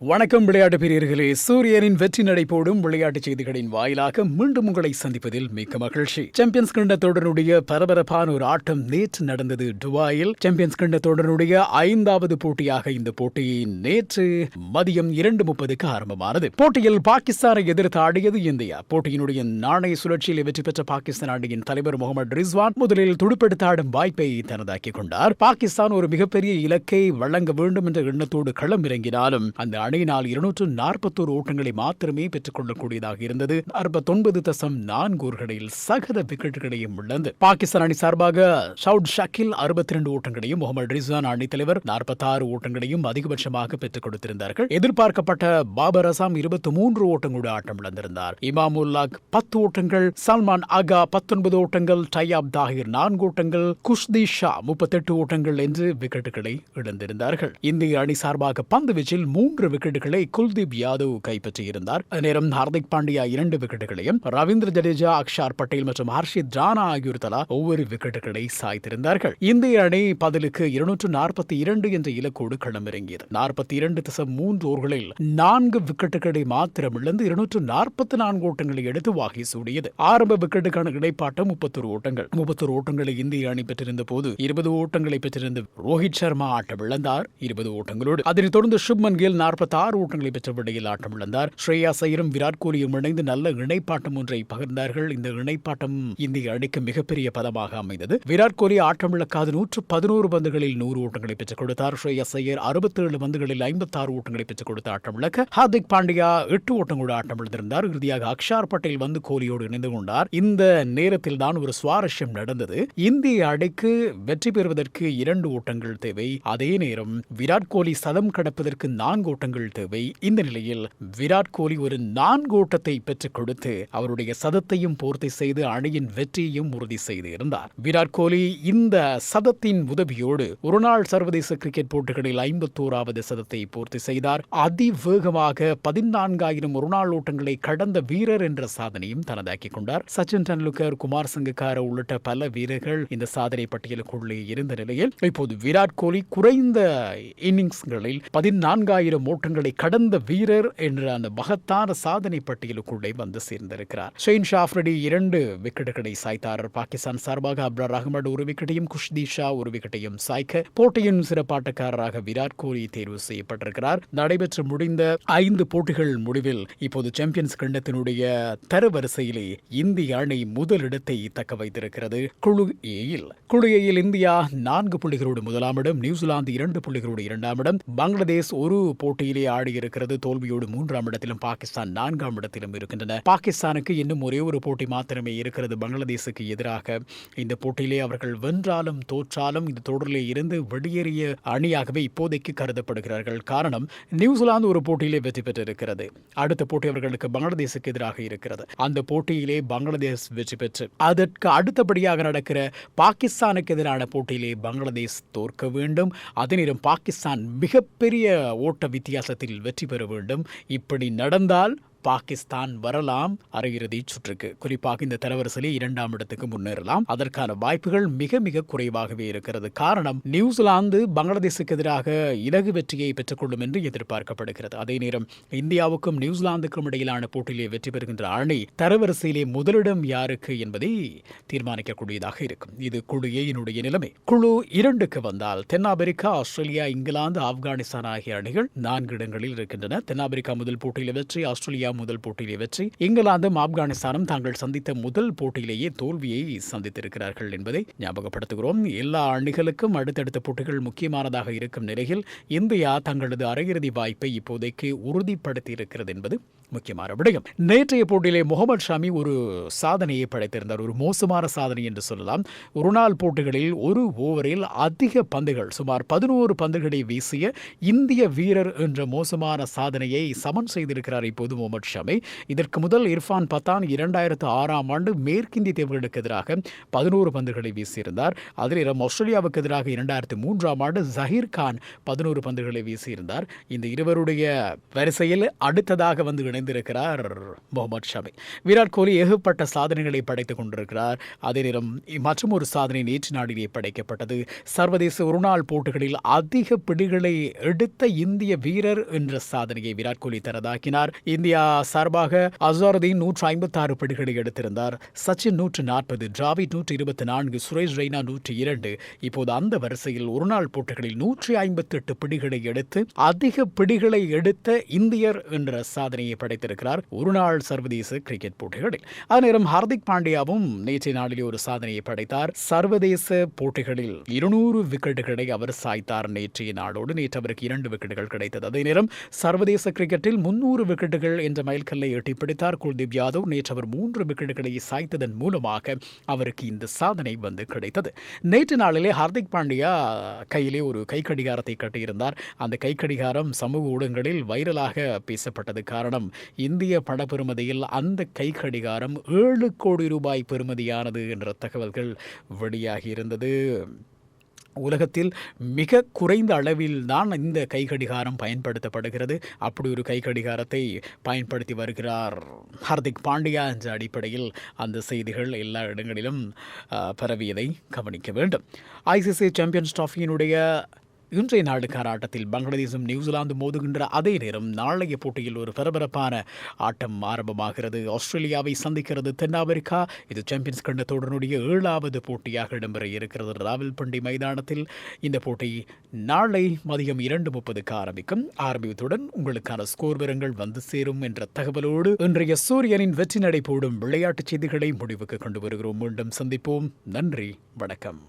வணக்கம் விளையாட்டு பிரியர்களே. சூரியனின் வெற்றி நடை போடும் விளையாட்டுச் செய்திகளின் வாயிலாக மீண்டும் உங்களை சந்திப்பதில் மிக்க மகிழ்ச்சி. சாம்பியன்ஸ் கிண்ட தொடருடைய பரபரப்பான ஒரு ஆட்டம் நேற்று நடந்தது துபாயில். சாம்பியன்ஸ் கிண்ட தொடருடைய ஐந்தாவது போட்டியாக இந்த போட்டி நேற்று மதியம் இரண்டு முப்பதுக்கு ஆரம்பமானது. போட்டியில் பாகிஸ்தானை எதிர்த்து ஆடியது இந்தியா. போட்டியினுடைய நாணய சுழற்சியில் வெற்றி பெற்ற பாகிஸ்தான் அணியின் தலைவர் முகமது ரிஸ்வான் முதலில் துடுப்பெடுத்து ஆடும் வாய்ப்பை தனதாக்கிக் கொண்டார். பாகிஸ்தான் ஒரு மிகப்பெரிய இலக்கை வழங்க வேண்டும் என்ற எண்ணத்தோடு களமிறங்கினாலும் அந்த அணியினால் இருநூற்று நாற்பத்தோரு ஓட்டங்களை மாத்திரமே பெற்றுக் கொள்ளக்கூடியதாக இருந்தது. அறுபத்தொன்பது தசம் நான்கு ஓர்களில் சகத விக்கெட்டுகளையும் இழந்து. பாகிஸ்தான் அணி சார்பாக ஷவுட் ஷக்கில் அறுபத்தி இரண்டு ஓட்டங்களையும் முகமது ரிசான் அணித் தலைவர் நாற்பத்தாறு ஓட்டங்களையும் அதிகபட்சமாக பெற்றுக் கொடுத்திருந்தார்கள். எதிர்பார்க்கப்பட்ட பாபர் அசாம் இருபத்தி மூன்று ஓட்டங்களோடு ஆட்டம் இழந்திருந்தார். இமாமுல்லாக் பத்து ஓட்டங்கள் சல்மான் அகா பத்தொன்பது ஓட்டங்கள் டையாப் தாகிர் நான்கு ஓட்டங்கள் குஷ்தி ஷா முப்பத்தெட்டு ஓட்டங்கள் என்று விக்கெட்டுகளை இழந்திருந்தார்கள். இந்திய அணி சார்பாக பந்து வீச்சில் மூன்று விக்கெட்டுகளை குல்தீப் யாதவ் கைப்பற்றியிருந்தார். நேரம் ஹார்திக் பாண்டியா இரண்டு விக்கெட்டுகளையும் ரவீந்திர ஜடேஜா அக்ஷார் பட்டேல் மற்றும் ஹர்ஷித் ராணா ஆகியோர் தலா ஒவ்வொரு விக்கெட்டுகளை சாய்த்திருந்தார்கள். இந்திய அணி பதிலுக்கு இருநூற்று நாற்பத்தி இரண்டு என்ற இலக்கோடு களமிறங்கியது. நாற்பத்தி இரண்டு திசம் மூன்று ஓர்களில் நான்கு விக்கெட்டுகளை மாத்திரம் இழந்து இருநூற்று நாற்பத்தி நான்கு ஓட்டங்களை எடுத்து வாகி சூடியது. ஆரம்ப விக்கெட்டுக்கான இடைப்பாட்டம் முப்பத்தொரு ஓட்டங்கள். முப்பத்தொரு ஓட்டங்களை இந்திய அணி பெற்றிருந்த போது இருபது ஓட்டங்களை பெற்றிருந்த ரோஹித் சர்மா ஆட்டம் இழந்தார் இருபது ஓட்டங்களோடு அதனைத் தொடர்ந்து சுப்மன் கில் நாற்பத்தி ஆறு ஓட்டங்களை பெற்ற விடையில் ஆட்டம் இழந்தார். ஸ்ரேயா சையரும் விராட் கோலியும் இணைந்து நல்ல இணைப்பாட்டம் ஒன்றை பகிர்ந்தார்கள். இந்த இணைப்பாட்டம் இந்திய அணிக்கு மிகப்பெரிய பதமாக அமைந்தது. விராட் கோலி ஆட்டம் இழக்காது. நூற்று பதினோரு பந்துகளில் நூறு ஓட்டங்களை பெற்றுக் கொடுத்தார். ஸ்ரேயா சையர் அறுபத்தேழு பந்துகளில் ஐம்பத்தாறு ஓட்டங்களை பெற்றுக் கொடுத்த ஆட்டம் இழக்க ஹார்திக் பாண்டியா எட்டு ஓட்டங்களோடு ஆட்டம் இழந்திருந்தார். இறுதியாக அக்ஷார் பட்டேல் வந்து கோலியோடு இணைந்து கொண்டார். இந்த நேரத்தில் தான் ஒரு சுவாரஸ்யம் நடந்தது. இந்திய அணிக்கு வெற்றி பெறுவதற்கு இரண்டு ஓட்டங்கள் தேவை. அதே நேரம் விராட் கோலி சதம் கடப்பதற்கு நான்கு ஓட்டங்கள் தேவை. இந்த நிலையில் விராட் கோலி ஒரு நான்கு ஓட்டத்தை பெற்றுக் கொடுத்து அவருடைய சதத்தையும் பூர்த்தி செய்து அணியின் வெற்றியையும் உறுதி செய்து இருந்தார். விராட் கோலி இந்த சதத்தின் உதவியோடு ஒருநாள் சர்வதேச கிரிக்கெட் போட்டிகளில் ஐம்பத்தோராவது சதத்தை பூர்த்தி செய்தார். அதிவேகமாக பதினான்காயிரம் ஒருநாள் ஓட்டங்களை கடந்த வீரர் என்ற சாதனையும் தனதாக்கிக் கொண்டார். சச்சின் டெண்டுல்கர் குமார் சங்கக்கார உள்ளிட்ட பல வீரர்கள் இந்த சாதனை பட்டியலுக்குள்ளே இருந்த நிலையில் இப்போது விராட் கோலி குறைந்த இன்னிங்ஸ்களில் பதினான்காயிரம் ஓட்டங்கள் கடந்த வீரர் என்ற அந்த மகத்தான சாதனை பட்டியலுக்குள்ளே வந்து சேர்ந்திருக்கிறார். ஷெயின் ஷாஃப்ரடி இரண்டு விக்கெட்டுகளை சாய்த்தார். பாகிஸ்தான் சார்பாக அப்ரார் அகமது ஒரு விக்கெட்டையும் குஷ்தி ஷா ஒரு விக்கெட்டையும் சாய்க்க போட்டியின் சிறப்பாட்டக்காரராக விராட் கோலி தேர்வு செய்யப்பட்டிருக்கிறார். நடைபெற்று முடிந்த ஐந்து போட்டிகள் முடிவில் இப்போது சாம்பியன்ஸ் கண்டத்தினுடைய தரவரிசையிலே இந்திய அணி முதலிடத்தை தக்க வைத்திருக்கிறது. குழு ஏயில் குழு ஏயில் இந்தியா நான்கு புள்ளிகளோடு முதலாம் இடம் நியூசிலாந்து இரண்டு புள்ளிகளோடு இரண்டாம் இடம் பங்களாதேஷ் ஒரு போட்டி போட்டியிலே ஆடியிருக்கிறது தோல்வியோடு மூன்றாம் இடத்திலும் பாகிஸ்தான் நான்காம் இடத்திலும் இருக்கின்றன. பாகிஸ்தானுக்கு இன்னும் ஒரே ஒரு போட்டி மாத்திரமே இருக்கிறது. பங்களாதேஷுக்கு எதிராக இந்த போட்டியிலே அவர்கள் வென்றாலும் தோற்றாலும் இந்த தொடரிலே இருந்து வெளியேறிய அணியாகவே இப்போதைக்கு கருதப்படுகிறார்கள். காரணம் நியூசிலாந்து ஒரு போட்டியிலே வெற்றி பெற்றிருக்கிறது. அடுத்த போட்டி அவர்களுக்கு பங்களாதேஷுக்கு எதிராக இருக்கிறது. அந்த போட்டியிலே பங்களாதேஷ் வெற்றி பெற்று அதற்கு அடுத்தபடியாக நடக்கிற பாகிஸ்தானுக்கு எதிரான போட்டியிலே பங்களாதேஷ் தோற்க வேண்டும். அதே நேரம் பாகிஸ்தான் மிகப்பெரிய ஓட்ட வித்தியாசம் வித்தியாசத்தில் வெற்றி பெற வேண்டும். இப்படி நடந்தால் பாகிஸ்தான் வரலாம் அரையிறுதி சுற்றுக்கு. குறிப்பாக இந்த தரவரிசையில் இரண்டாம் இடத்துக்கு முன்னேறலாம். அதற்கான வாய்ப்புகள் மிக மிக குறைவாகவே இருக்கிறது. காரணம் நியூசிலாந்து பங்களாதேஷுக்கு எதிராக இலகு வெற்றியை பெற்றுக்கொள்ளும் என்று எதிர்பார்க்கப்படுகிறது. அதே நேரம் இந்தியாவுக்கும் நியூசிலாந்துக்கும் இடையிலான போட்டியிலே வெற்றி பெறுகின்ற அணி தரவரிசையிலே முதலிடம் யாருக்கு என்பதை தீர்மானிக்கக்கூடியதாக இருக்கும். இது குழு ஏயினுடைய நிலைமை. குழு இரண்டுக்கு வந்தால் தென்னாப்பிரிக்கா ஆஸ்திரேலியா இங்கிலாந்து ஆப்கானிஸ்தான் ஆகிய அணிகள் நான்கு இடங்களில் இருக்கின்றன. தென்னாப்பிரிக்கா முதல் போட்டியில் வெற்றி ஆஸ்திரேலியா முதல் போட்டியிலே வெற்றி இங்கிலாந்தும் ஆப்கானிஸ்தானும் தாங்கள் சந்தித்த முதல் போட்டியிலேயே தோல்வியை சந்தித்திருக்கிறார்கள் என்பதை ஞாபகப்படுத்துகிறோம். எல்லா அணிகளுக்கும் அடுத்தடுத்த போட்டிகள் முக்கியமானதாக இருக்கும் நிலையில் இந்தியா தங்களது அரையிறுதி வாய்ப்பை இப்போதைக்கு உறுதிப்படுத்தியிருக்கிறது என்பது முக்கியமான விடயம். நேற்றைய போட்டியிலே முகமது ஷாமி ஒரு சாதனையை படைத்திருந்தார். ஒரு மோசமான சாதனை என்று சொல்லலாம். ஒரு நாள் போட்டிகளில் ஒரு ஓவரில் அதிக பந்துகள் சுமார் பதினோரு பந்துகளை வீசிய இந்திய வீரர் என்ற மோசமான சாதனையை சமன் செய்திருக்கிறார் இப்போது முகமது ஷமி. இதற்கு முதல் இர்ஃபான் பத்தான் இரண்டாயிரத்து ஆறாம் ஆண்டு மேற்கிந்திய தீவுகளுக்கு எதிராக பதினோரு பந்துகளை வீசியிருந்தார். அதில் ஆஸ்திரேலியாவுக்கு எதிராக இரண்டாயிரத்து மூன்றாம் ஆண்டு ஜஹீர் கான் பதினோரு பந்துகளை வீசியிருந்தார். இந்த இருவருடைய வரிசையில் அடுத்ததாக வந்து இணைந்திருக்கிறார் முகமது ஷமி. விராட் கோலி ஏகப்பட்ட சாதனைகளை படைத்துக் கொண்டிருக்கிறார். அதே நேரம் மற்றும் ஒரு சாதனை நேற்று நாடிலே படைக்கப்பட்டது. சர்வதேச ஒருநாள் போட்டிகளில் அதிக பிடிகளை எடுத்த இந்திய வீரர் என்ற சாதனையை விராட் கோலி தரதாக்கினார் இந்தியா சார்பாக அசாருதீன் நூற்று ஐம்பத்தி ஆறு பிடிகளை எடுத்திருந்தார். சச்சின் நூற்று நாற்பது டிராவிட் நூற்று இருபத்தி நான்கு சுரேஷ் ரெய்னா நூற்று இரண்டு. இப்போது அந்த வரிசையில் ஒருநாள் போட்டிகளில் நூற்றி ஐம்பத்தி எட்டு பிடிகளை எடுத்து அதிக பிடிகளை எடுத்த இந்தியர் என்ற சாதனையை கிடைத்திருக்கிறார் ஒருநாள் சர்வதேச கிரிக்கெட் போட்டிகளில். அதே நேரம் ஹார்திக் பாண்டியாவும் நேற்றைய நாளிலே ஒரு சாதனையை படைத்தார். சர்வதேச போட்டிகளில் இருநூறு விக்கெட்டுகளை அவர் சாய்த்தார் நேற்றைய நாளோடு. நேற்று அவருக்கு இரண்டு விக்கெட்டுகள் கிடைத்தது. அதே நேரம் சர்வதேச கிரிக்கெட்டில் முன்னூறு விக்கெட்டுகள் என்ற மைல்கல்லை எட்டி பிடித்தார் குல்தீப் யாதவ். நேற்று அவர் மூன்று விக்கெட்டுகளை சாய்த்ததன் மூலமாக அவருக்கு இந்த சாதனை வந்து கிடைத்தது. நேற்று நாளிலே ஹார்திக் பாண்டியா கையிலே ஒரு கை கடிகாரத்தை கட்டியிருந்தார். அந்த கை கடிகாரம் சமூக ஊடகங்களில் வைரலாக பேசப்பட்டது காரணம் இந்திய பண அந்த கை கடிகாரம் ஏழு கோடி ரூபாய் பெறுமதியானது என்ற தகவல்கள் வெளியாகி இருந்தது உலகத்தில் மிக குறைந்த அளவில் தான் இந்த கை கடிகாரம் பயன்படுத்தப்படுகிறது. அப்படி ஒரு கை கடிகாரத்தை பயன்படுத்தி வருகிறார் ஹார்திக் பாண்டியா என்ற அடிப்படையில் அந்த செய்திகள் எல்லா இடங்களிலும் பரவியதை கவனிக்க வேண்டும். ஐசிசி சாம்பியன்ஸ் டிராஃபியினுடைய இன்றைய நாளுக்கான ஆட்டத்தில் பங்களாதேசும் நியூசிலாந்து மோதுகின்ற அதே நேரம் நாளைய போட்டியில் ஒரு பரபரப்பான ஆட்டம் ஆரம்பமாகிறது. ஆஸ்திரேலியாவை சந்திக்கிறது தென்னாப்பிரிக்கா இது சாம்பியன்ஸ் கண்ட தொடருடைய ஏழாவது போட்டியாக இடம்பெற இருக்கிறது. ராவல்பண்டி மைதானத்தில் இந்த போட்டி நாளை மதியம் இரண்டு முப்பதுக்கு ஆரம்பிக்கும். ஆரம்பித்தவுடன் உங்களுக்கான ஸ்கோர் விவரங்கள் வந்து சேரும் என்ற தகவலோடு இன்றைய சூரியனின் வெற்றி நடை போடும் விளையாட்டுச் செய்திகளை முடிவுக்கு கொண்டு வருகிறோம். மீண்டும் சந்திப்போம். நன்றி. வணக்கம்.